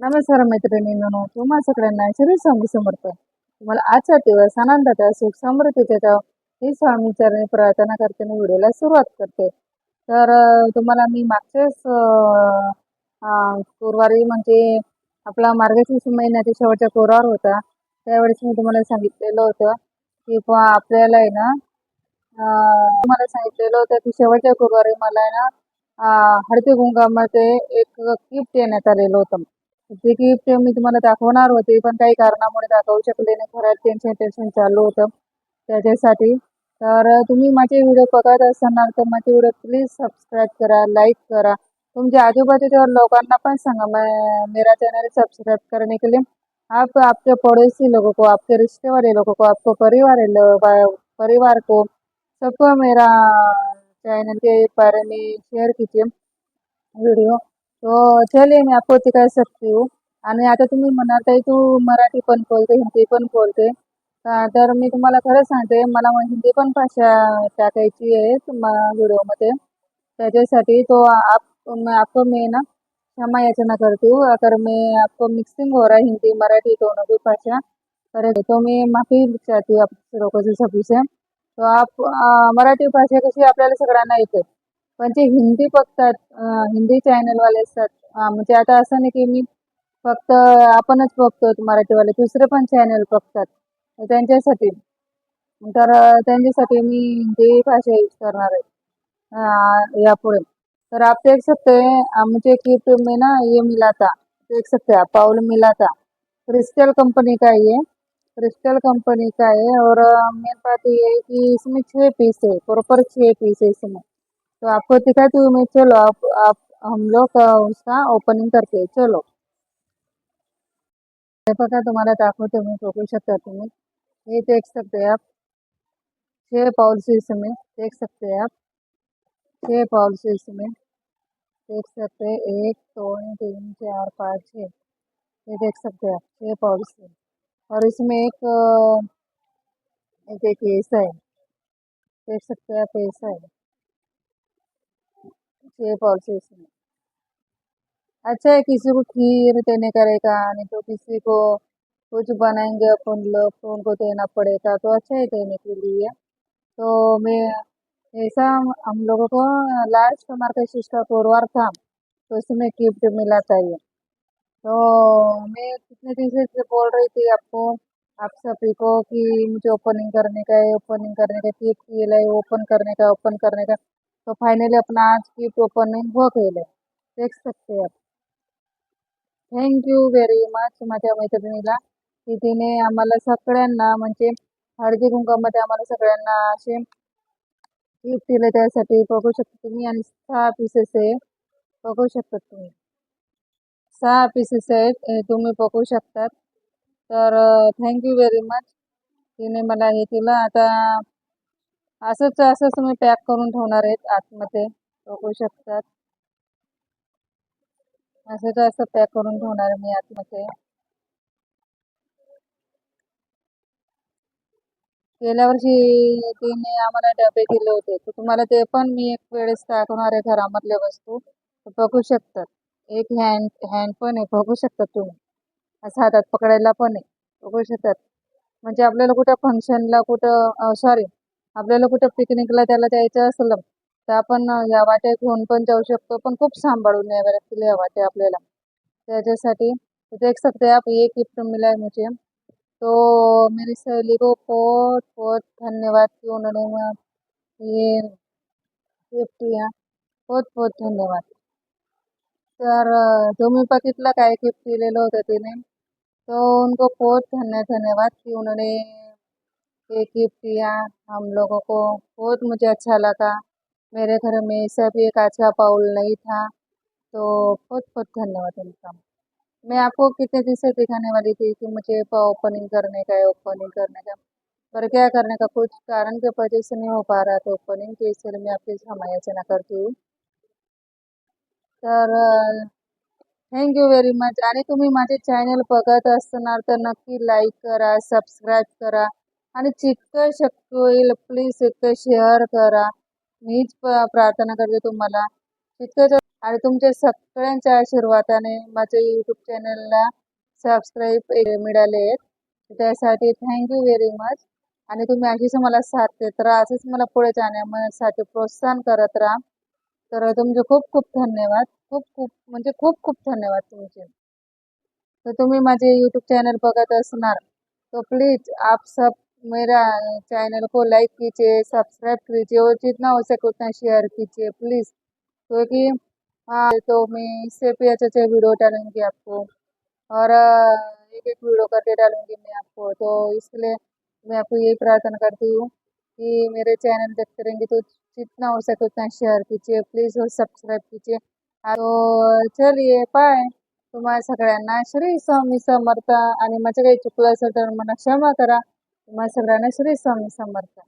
नमस्कार मैत्रिणींनो तुम्हा सगळ्यांना शरीर स्वामी समर्थ. तुम्हाला आजचा दिवस आनंदाचा सुख समृद्धीचा जाव ही स्वामी चरणी प्रार्थना करते आणि व्हिडिओला सुरुवात करते. तर तुम्हाला मी मागच्याच गुरुवारी म्हणजे आपला मार्गशीर्ष महिन्याच्या शेवटच्या गुरुवार होता. त्यावेळेस मी तुम्हाला सांगितलेलं होतं की आपल्याला आहे ना तुम्हाला सांगितलेलं होतं की शेवटच्या गुरुवारी मला आहे ना हळदी गुंगामध्ये एक गिफ्ट देण्यात आलेलं होतं. ते गिफ्ट मी तुम्हाला दाखवणार होते पण काही कारणामुळे दाखवू शकले नाही. घरात टेन्शन टेन्शन चालू होतं त्याच्यासाठी. तर तुम्ही माझे व्हिडिओ बघत असताना तर माझे व्हिडिओ प्लीज सबस्क्राईब करा लाईक करा. तुमच्या आजूबाजूच्या लोकांना पण सांगा मैं मेरा चैनल सब्सक्राइब करने के लिए. आप आपके पड़ोसी लोगों को आपके रिश्ते वाले लोगों को आपको परिवार परिवार को सबको मेरा चैनल के बारे में शेअर कीजिए व्हिडिओ तो चलिए मैं. आपको दिखा सकती हूँ आणि आता तुम्ही म्हणाल ताई तू मराठी पण बोलते हिंदी पण बोलते. तर मी तुम्हाला खरं सांगते मला मग हिंदी पण भाषा टाकायची आहे तुम्हाला व्हिडिओमध्ये. त्याच्यासाठी तो आप मैं आपको मी ना क्षमा याचना करतो. हूँ अगर मैं आपको मिक्सिंग हो रहा है हिंदी मराठी दोनों की भाषा करे तो मैं माफी चाहती हूँ आप लोगों से सभी से तो आप मराठी भाषा कशी आपल्याला सगळ्यांना येते? पण जे हिंदी बघतात हिंदी हिंदी चॅनलवाले असतात म्हणजे आता असं नाही की मी फक्त आपणच बघतो मराठीवाले दुसरे पण चॅनल बघतात. त्यांच्यासाठी तर त्यांच्यासाठी मी हिंदी भाषा यूज करणार आहे यापुढे. तर आप देख सकते हैं मुझे गिफ्ट में ना ये मिला था देख सकते हैं आप पाउल मिला था. क्रिस्टल कंपनी का ये क्रिस्टल कंपनी का है और मेन बात ये है कि इसमें छः पीस है प्रॉपर छः पीस है इसमें. तो आपको दिखाती हूँ मैं चलो, आप आप, हम लोग उसका ओपनिंग करते चलो। हे बघा तुम्हाला दाखवते मी बघू तुम्ही हे देख सकते हैं आप। छः पाउल्स इसमें देख सकते हैं आप। छः पाउल्स इसमें देख सकते हैं। एक, दो, तीन, चार, पाँच छः ये देख सकते हैं आप छः पॉलिसी और इसमें एक ये देखिए ऐसा है। देख सकते हैं आप, ऐसा है। छः पाउल्स है अच्छा है किसी को खीर देने करेगा नहीं तो किसी को कुछ बनाएँगे अपन लोग तो उनको देना पड़ेगा तो अच्छा है देने के लिए। तो मैं, ऐसा हम लोगों को लास्ट मार्गशीर्ष का गुरुवार था तो उसमें गिफ्ट मिला था ये। तो मैं कितने दिन से बोल रही थी आपको, आप सभी को कि मुझे ओपनिंग करने का है ओपनिंग करने का गिफ्ट ये है ओपन करने का ओपन करने का। तो फाइनली अपना आज गिफ्ट ओपनिंग हो गई है देख सकते हैं आप. थँक्यू व्हेरी मच माझ्या मैत्रिणीला की तिने आम्हाला सगळ्यांना म्हणजे हळदी कुंकामध्ये आम्हाला सगळ्यांना असे गिफ्ट दिले त्यासाठी बघू शकता तुम्ही आणि सहा पीसेस आहे बघू शकता तुम्ही. सहा पीसेस आहेत तुम्ही बघू शकतात. तर थँक्यू व्हेरी मच तिने मला हे दिलं. आता असंच असंच मी पॅक करून ठेवणार आहेत आतमध्ये. बघू शकतात. असंच असं पॅक करून ठेवणार आहे मी आतमध्ये. गेल्या वर्षी तिने आम्हाला डबे दिले होते. तर तुम्हाला ते पण मी एक वेळेस दाखवणार आहे घरामधल्या वस्तू. बघू शकतात. एक हँड हँड पण आहे. बघू शकतात तुम्ही. असं हातात पकडायला पण आहे. बघू शकतात. म्हणजे आपल्याला कुठं फंक्शनला कुठं सॉरी आपल्याला कुठं पिकनिकला त्याला द्यायचं असलं तर आपण या वाट्या घेऊन पण जाऊ शकतो पण खूप सांभाळून न्याव्या लागतील या वाट्या आपल्याला. त्याच्यासाठी देख सकते आप ये गिफ्ट मिला है मुझे तो मेरी सहेली को बहुत बहुत धन्यवाद कि उन्होंने ये गिफ्ट दिया. बहुत बहुत धन्यवाद. तर अं, तुम्ही बघितलं काय गिफ्ट दिलेलं होतं तिने तो उनको बहुत धन्य धन्यवाद कि उन्होंने ये गिफ्ट दिया हम लोगों को बहुत मुझे अच्छा लगा। मेरे घर में ऐसा भी एक अच्छा बाउल नहीं था। तो बहुत बहुत धन्यवाद उनका। मैं आपको कितने दिन से दिखाने वाली थी कि मुझे ओपनिंग करने का है ओपनिंग करने का। पर क्या करने का? कुछ कारण के वजह से नहीं हो पा रहा था ओपनिंग तो इसलिए मैं आपकी क्षमा याचना करती हूँ। तर थँक्यू व्हेरी मच आणि तुम्ही माझे चॅनल बघत असणार तर नक्की लाईक करा सबस्क्राईब करा। आणि जितकं शक्य होईल प्लीज तितकं शेअर करा. मीच प्रार्थना करते तुम्हाला. तितकंच आणि तुमच्या सगळ्यांच्या आशीर्वादाने माझ्या यूट्यूब चॅनलला सबस्क्राईब मिळाले आहेत. त्यासाठी थँक्यू व्हेरी मच आणि तुम्ही अशीच मला साथ देत राहा. असंच मला पुढे जाण्यासाठी प्रोत्साहन करत राहा. तर तुमचे खूप खूप धन्यवाद. खूप खूप म्हणजे खूप खूप धन्यवाद तुमचे. तर तुम्ही माझे यूट्यूब चॅनल बघत असणार तर प्लीज आप सब मेरा चैनल को लाइक कीजिए, सब्सक्राइब कीजिए और जितना हो सके उतना शेयर कीजिए प्लीज़ क्योंकि हाँ तो मैं इससे भी अच्छे अच्छे वीडियो डालूँगी आपको। और एक एक वीडियो करके डालूँगी मैं आपको। तो इसलिए मैं आपको यही प्रार्थना करती हूँ कि मेरे चैनल देखते रहेंगे तो जितना हो सके उतना शेअर कीजिए प्लीज़ और सबस्क्राईब कीजिए। तो चलिए बाय तुम्हाला सगळ्यांना श्री स्वामी समर्थ। आणि माझं काही चुकलं असेल तर क्षमा करा। तुम्हाला सगळ्यांना श्री स्वामी समर्थ.